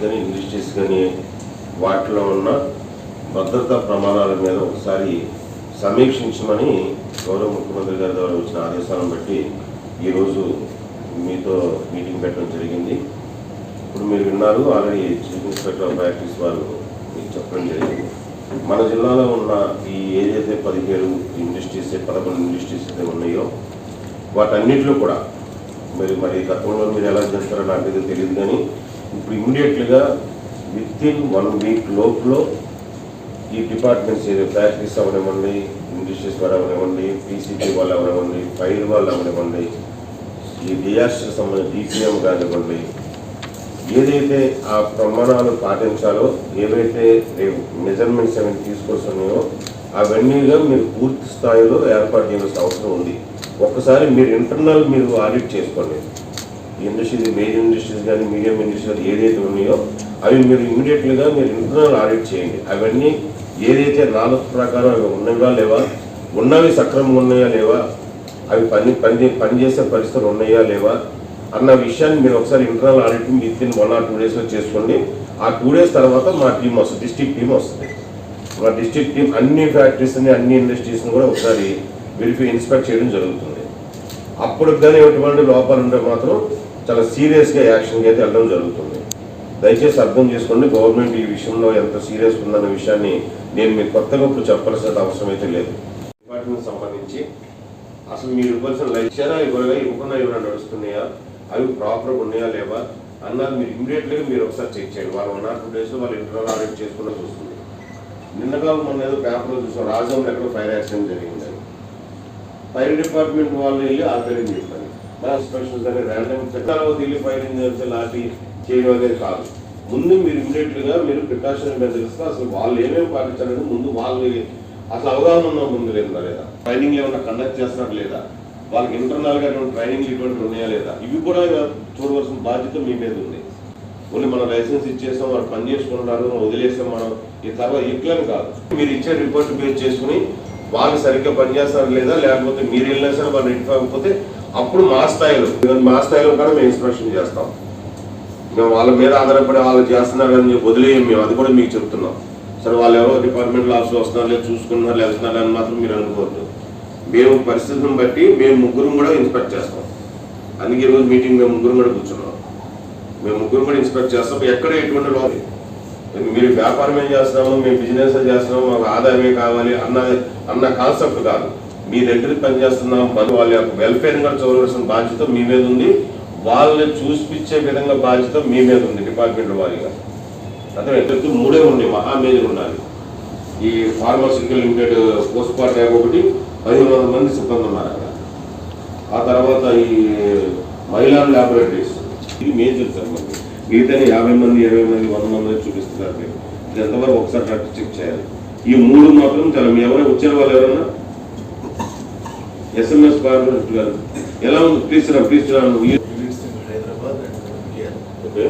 కానీ ఇండస్ట్రీస్ కానీ వాటిలో ఉన్న భద్రతా ప్రమాణాల మీద ఒకసారి సమీక్షించమని గౌరవ ముఖ్యమంత్రి గారి ద్వారా వచ్చిన ఆదేశాలను బట్టి ఈరోజు మీతో మీటింగ్ పెట్టడం జరిగింది. ఇప్పుడు మీరు విన్నారు already chief inspector of practice వారు మీకు చెప్పడం జరిగింది. మన జిల్లాలో ఉన్న ఈ ఏదైతే పదిహేడు ఇండస్ట్రీస్ పదకొండు ఇండస్ట్రీస్ అయితే ఉన్నాయో వాటన్నిటిలో కూడా మరి మరి గతంలో మీరు ఎలా చేస్తారో నాకు అయితే తెలియదు కానీ ఇప్పుడు ఇమ్మీడియట్లీగా విత్ ఇన్ వన్ వీక్ లోపులో ఈ డిపార్ట్మెంట్స్ ఏదో ఫ్యాక్టరీస్ అవనివ్వండి ఇండస్ట్రీస్ వాళ్ళు అవనివ్వండి పీసీపీ వాళ్ళు అవనివ్వండి ఫైర్ వాళ్ళు అవనివ్వండి ఈ డిఆర్సీ సంబంధించి డిపిఎం కానివ్వండి ఏదైతే ఆ ప్రమాణాలు పాటించాలో ఏవైతే మెజర్మెంట్స్ అవన్నీ తీసుకొస్తున్నాయో అవన్నీగా మీరు పూర్తి స్థాయిలో ఏర్పాటు చేయాల్సిన అవసరం ఉంది. ఒక్కసారి మీరు ఇంటర్నల్ మీరు ఆడిట్ చేసుకోండి. ఇండస్ట్రీస్ మేజర్ ఇండస్ట్రీస్ కానీ మీడియం ఇండస్ట్రీస్ ఏదైతే ఉన్నాయో అవి మీరు ఇమీడియట్లీగా మీరు ఇంటర్నల్ ఆడిట్ చేయండి. అవన్నీ ఏదైతే నాలుగు ప్రకారం అవి ఉన్నవా లేవా ఉన్నవి సక్రమంగా ఉన్నాయా లేవా అవి పని పని పనిచేసే పరిస్థితులు ఉన్నాయా లేవా అన్న విషయాన్ని మీరు ఒకసారి internal audit with in one or two డేస్లో చేసుకోండి. ఆ టూ డేస్ తర్వాత మా టీం వస్తుంది డిస్ట్రిక్ట్ టీం వస్తుంది. మా డిస్ట్రిక్ట్ టీం అన్ని ఫ్యాక్టరీస్ని అన్ని ఇండస్ట్రీస్ని కూడా ఒకసారి వెరిఫై ఇన్స్పెక్ట్ చేయడం జరుగుతుంది. అప్పుడు కానీ ఎటువంటి లోపాలు ఉంటే మాత్రం చాలా సీరియస్గా యాక్షన్కి అయితే వెళ్ళడం జరుగుతుంది. దయచేసి అర్థం చేసుకోండి గవర్నమెంట్ ఈ విషయంలో ఎంత సీరియస్ ఉందన్న విషయాన్ని నేను మీకు కొత్తగా ఇప్పుడు చెప్పాల్సిన అవసరం అయితే లేదు. డిపార్ట్మెంట్ సంబంధించి అసలు మీరు ఇవ్వాల్సిన లక్ష్యాలు ఇవ్వగా ఇవ్వకుండా ఏమైనా నడుస్తున్నాయా? అవి ప్రాపర్గా ఉన్నాయా లేవా? అన్నది మీరు ఇమీడియట్లీగా మీరు ఒకసారి చెక్ చేయండి. వాళ్ళు వన్ ఆర్ టూ డేస్లో వాళ్ళు ఇంటర్నల్ ఆడిట్ చేసుకుని చూస్తుంది నిన్నగా మొన్న ఏదో పేపర్లో చూసాం రాజంలో ఎక్కడ ఫైర్ యాక్సిడెంట్ జరిగిందని. ఫైర్ డిపార్ట్మెంట్ వాళ్ళు వెళ్ళి ఆల్రెడీ చేస్తారు స్పెషల్ సరే ర్యాండమ్ చట్టాలో వెళ్ళి ఫైర్ లాంటి చేయడం అనేది కాదు. ముందు మీరు ఇమీడియట్గా మీరు ప్రికాషన్ మెజర్స్ అసలు వాళ్ళు ఏమేమి పాటించాలంటే ముందు వాళ్ళు అసలు అవగాహన ఉన్న ముందు లేదా లేదా? ట్రైనింగ్ ఏమైనా కండక్ట్ చేస్తున్నారు లేదా? వాళ్ళకి ఇంటర్నల్గా ట్రైనింగ్ ఇటువంటి ఉన్నాయా లేదా? ఇవి కూడా చూడవలసిన బాధ్యత మీ మీద ఉంది. ఓన్లీ మనం లైసెన్స్ ఇచ్చేసాం వాళ్ళు పని చేసుకుంటారు వదిలేసాం మనం ఈ తర్వాత ఇట్లని కాదు. మీరు ఇచ్చే రిపోర్ట్ బేస్ చేసుకుని వాళ్ళు సరిగ్గా పనిచేస్తారు లేదా లేకపోతే మీరు వెళ్ళినా సరే వాళ్ళు రెడీ అవ్వకపోతే అప్పుడు మా స్థాయిలో మా స్థాయిలో కూడా మేము ఇన్స్పెక్షన్ చేస్తాం. మేము వాళ్ళ మీద ఆధారపడి వాళ్ళు చేస్తున్నారు అని వదిలేయం మేము అది కూడా మీకు చెప్తున్నాం. సరే వాళ్ళు ఎవరో డిపార్ట్మెంట్ ఆఫీస్ వస్తున్నారు లేదు చూసుకున్నారు వెళ్తున్నారు అని మాత్రం మీరు అనుకోవద్దు. మేము పరిస్థితిని బట్టి మేము ముగ్గురు కూడా ఇన్స్పెక్ట్ చేస్తాం. అందుకే ఈరోజు మీటింగ్ మేము ముగ్గురు కూడా కూర్చున్నాం. మేము ముగ్గురు కూడా ఇన్స్పెక్ట్ చేస్తాం. ఎక్కడ ఎటువంటి లోపలి మీరు వ్యాపారం ఏం చేస్తున్నాము మేము బిజినెస్ చేస్తున్నాము మాకు ఆదాయమే కావాలి అన్న అన్న కాన్సెప్ట్ కాదు. మీ దగ్గర పనిచేస్తున్న. మరి వాళ్ళ యొక్క వెల్ఫేర్ కూడా చూడవలసిన బాధ్యత మీ మీద ఉంది. వాళ్ళని చూసిపించే విధంగా బాధ్యత మీ మీద ఉంది డిపార్ట్మెంట్ వారిగా. అతను పెద్ద మూడే ఉన్నాయి మహా మేజర్ ఉండాలి. ఈ ఫార్మాసిటికల్ లిమిటెడ్ పోస్ట్ పార్ట్ యాప్ ఒకటి పదిహేను వందల మంది సిబ్బంది ఉన్నారు అక్కడ. ఆ తర్వాత ఈ మహిళా ల్యాబొరేటరీస్ ఇది మేజర్ సార్ మనకి మిగతాని యాభై మంది ఇరవై మంది వంద మంది చూపిస్తున్నారు మీరు. ఇది ఎంతవరకు ఒకసారి చెక్ చేయాలి. ఈ మూడు మాత్రం చాలా మీ ఎవరైనా వచ్చారు వాళ్ళు ఎవరన్నా ఎస్ఎంఎస్ ఫార్మర్ గారు ఎలా ఉంది? ప్లీజ్ రా ప్లీజ్ రా units in Hyderabad and here. Okay.